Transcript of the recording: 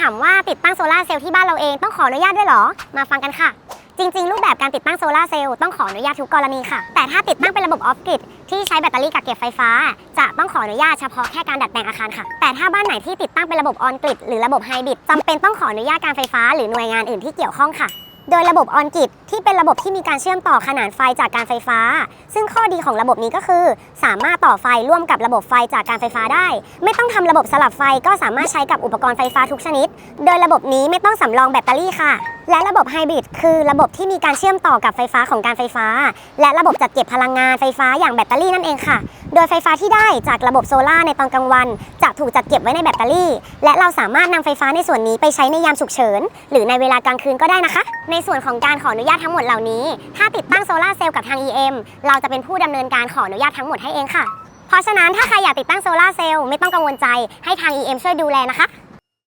ถามว่าติดตั้งโซลาร์เซลล์ที่บ้านเราเองต้องขออนุญาตด้วยเหรอ มาฟังกันค่ะ จริง ๆ รูปแบบการติดตั้งโซลาร์เซลล์ต้องขออนุญาตทุกกรณีค่ะ แต่ถ้าติดตั้งเป็นระบบออฟกริดที่ใช้แบตเตอรี่กักเก็บไฟฟ้า จะต้องขออนุญาตเฉพาะแค่การดัดแปลงอาคารค่ะ แต่ถ้าบ้านไหนที่ติดตั้งเป็นระบบออนกริดหรือระบบไฮบริดจำเป็นต้องขออนุญาตการไฟฟ้าหรือหน่วยงานอื่นที่เกี่ยวข้องค่ะ โดยระบบออนกริดที่เป็นระบบที่มีการเชื่อมต่อขนานไฟจากการไฟฟ้า ซึ่งข้อดีของระบบนี้ก็คือ สามารถต่อไฟร่วมกับระบบไฟจากการไฟฟ้าได้ ไม่ต้องทำระบบสลับไฟก็สามารถใช้กับอุปกรณ์ไฟฟ้าทุกชนิด โดยระบบนี้ไม่ต้องสำรองแบตเตอรี่ค่ะ และระบบไฮบริดคือระบบที่มีการเชื่อมต่อกับไฟฟ้าของการไฟฟ้า และระบบจัดเก็บพลังงานไฟฟ้าอย่างแบตเตอรี่นั่นเองค่ะ โดยไฟฟ้าที่ได้จากระบบโซลา่าในตอนกลางวัน จะถูกจัดเก็บไว้ในแบตเตอรี่ และเราสามารถนำไฟฟ้าในส่วนนี้ไปใช้ในยามฉุกเฉิน หรือในเวลากลางคืนก็ได้นะคะ ในส่วนของการขออนุญาตทั้งหมดเหล่านี้ ถ้าติดตั้งโซลา่าเซลล์กับทาง EM เราจะเป็นผู้ดำเนินการขออนุญาตทั้งหมดให้เองค่ะ เพราะฉะนั้นถ้าใครอยากติดตั้งโซลา่าเซลล์ไม่ต้องกังวลใจให้ทาง EM ช่วยดูแลนะคะ